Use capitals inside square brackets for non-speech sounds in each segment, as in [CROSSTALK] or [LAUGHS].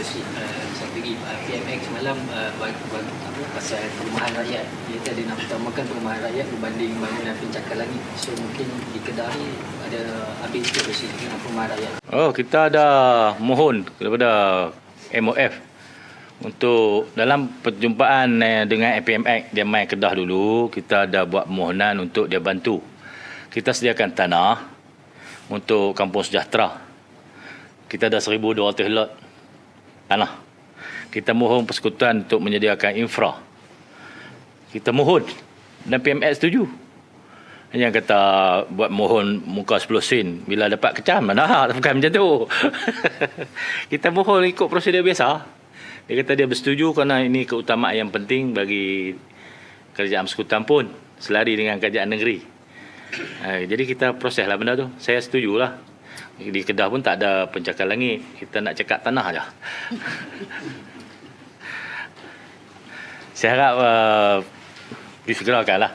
Terus uh, satu lagi uh, PMX semalam uh, bag, bag, apa pasal perumahan rakyat. Dia dia nak utamakan perumahan rakyat berbanding bangunan pencakar langit so mungkin di Kedah ni ada habis ke bersih dengan perumahan rakyat. Oh, kita ada mohon kepada MOF untuk dalam perjumpaan eh, dengan APMX dia main Kedah dulu, kita ada buat permohonan untuk dia bantu. Kita sediakan tanah untuk kampung sejahtera. Kita ada 1200 lot tanah. Kita mohon persekutuan untuk menyediakan infra. Kita mohon dan PMX setuju. Yang kata buat mohon muka 10 sen bila dapat kecam mana bukan macam tu. [LAUGHS] kita mohon ikut prosedur biasa. Dia kata dia bersetuju kerana ini keutamaan yang penting bagi kerajaan persekutuan pun selari dengan kerajaan negeri. Ha, jadi kita proseslah benda tu. Saya setujulah. Di Kedah pun tak ada pencakar langit. Kita nak cakap tanah aja. Saya harap uh, disegerakan lah.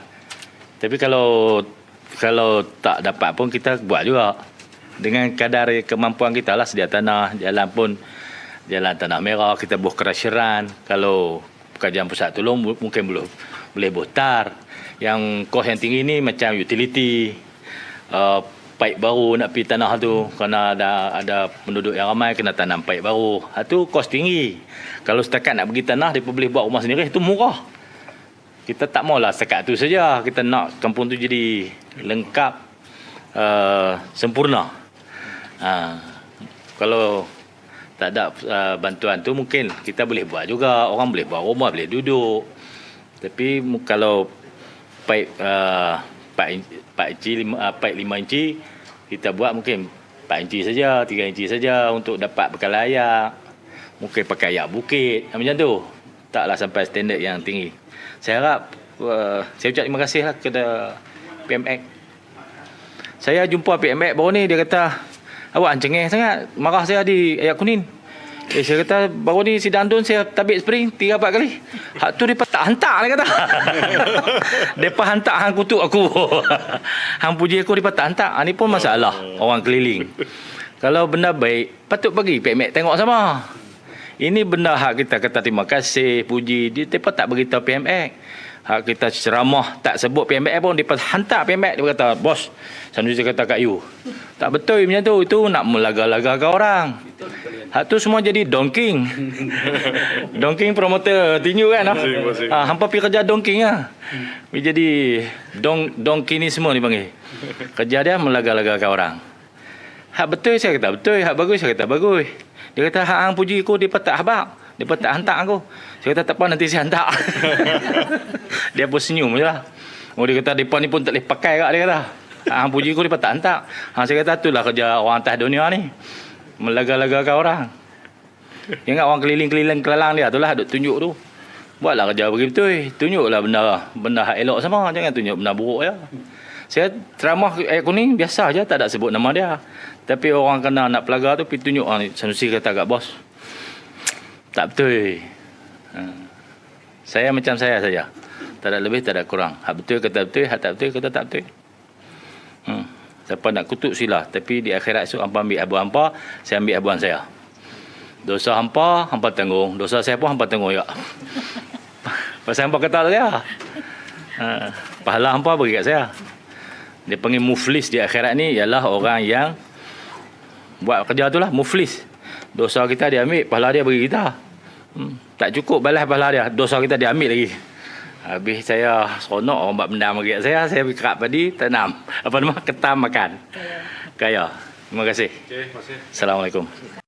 Tapi kalau kalau tak dapat pun kita buat juga. Dengan kadar kemampuan kita lah sedia tanah, jalan pun jalan tanah merah, kita buat kerasiran. Kalau kerajaan pusat tolong mu- mungkin boleh boleh botar. Yang kos yang tinggi ni macam utility, uh, paip baru nak pergi tanah tu kerana ada ada penduduk yang ramai kena tanam paip baru. Ha tu kos tinggi. Kalau setakat nak pergi tanah dia boleh buat rumah sendiri itu murah. Kita tak maulah setakat tu saja. Kita nak kampung tu jadi lengkap uh, sempurna. Ha, kalau tak ada uh, bantuan tu mungkin kita boleh buat juga. Orang boleh buat rumah, boleh duduk. Tapi kalau paip uh, 4 inci, 4 inci lima, uh, paip 5 inci kita buat mungkin 4 inci saja, 3 inci saja untuk dapat bekal layak. Mungkin pakai ayak bukit macam tu. Taklah sampai standard yang tinggi. Saya harap uh, saya ucap terima kasih lah kepada PMX. Saya jumpa PMX baru ni dia kata awak cengeng sangat marah saya di ayak kuning. Eh, saya kata baru ni si Dandun saya tabik spring tiga empat kali. Hak tu dia tak hantar dia kata. [LAUGHS] Depa hantar hang kutuk aku. [LAUGHS] hang puji aku dia tak hantar. Ha, ni pun masalah orang keliling. Kalau benda baik patut bagi PMX tengok sama. Ini benda hak kita kata terima kasih, puji. Dia depa tak beritahu PMX. Hak kita ceramah tak sebut PMX pun depa hantar PMX dia kata, "Bos, Sanusi kata kat you." Tak betul macam tu. Itu nak melaga-lagakan orang. Hak tu semua jadi donking. [LAUGHS] donking promoter tinju kan ah. Ha, hampa pergi kerja donking ah. Dia jadi dong donking ni semua dipanggil. Kerja dia melaga-lagakan orang. Hak betul saya kata betul, hak bagus saya kata bagus. Dia kata hak hang puji aku dia tak habaq. Dia tak hantar aku. Saya kata tak apa nanti saya hantar. [LAUGHS] dia pun senyum je lah. Oh dia kata depa ni pun tak boleh pakai kak dia kata. Hang puji aku dia tak hantar. Ha saya kata itulah kerja orang atas dunia ni. Melaga-lagakan orang. Ingat orang keliling-keliling kelalang dia itulah duk tunjuk tu. Buatlah kerja bagi betul. Tunjuklah benda benda hak elok sama. Jangan tunjuk benda buruk ya. Saya ceramah ayat kuning biasa aja tak ada sebut nama dia. Tapi orang kena nak pelaga tu pergi tunjuk ah, Sanusi kata kat bos. Tak betul. Ha. Saya macam saya saja. Tak ada lebih, tak ada kurang. Hak betul kata betul, hak tak betul kata tak betul. Siapa nak kutuk sila. Tapi di akhirat esok hampa ambil abu hampa, saya ambil abuan saya. Dosa hampa, hampa tanggung. Dosa saya pun hampa tanggung juga. [LAUGHS] Pasal hampa kata saya. Ha. Pahala hampa bagi kat saya. Dia panggil muflis di akhirat ni ialah orang yang buat kerja tu lah muflis. Dosa kita dia ambil, pahala dia bagi kita. Hmm. Tak cukup balas pahala dia, dosa kita dia ambil lagi. Habis saya seronok orang buat benda bagi saya, saya pergi kerap padi, tanam. Apa nama? Ketam makan. Kaya. Terima kasih. Okey, terima kasih. Assalamualaikum.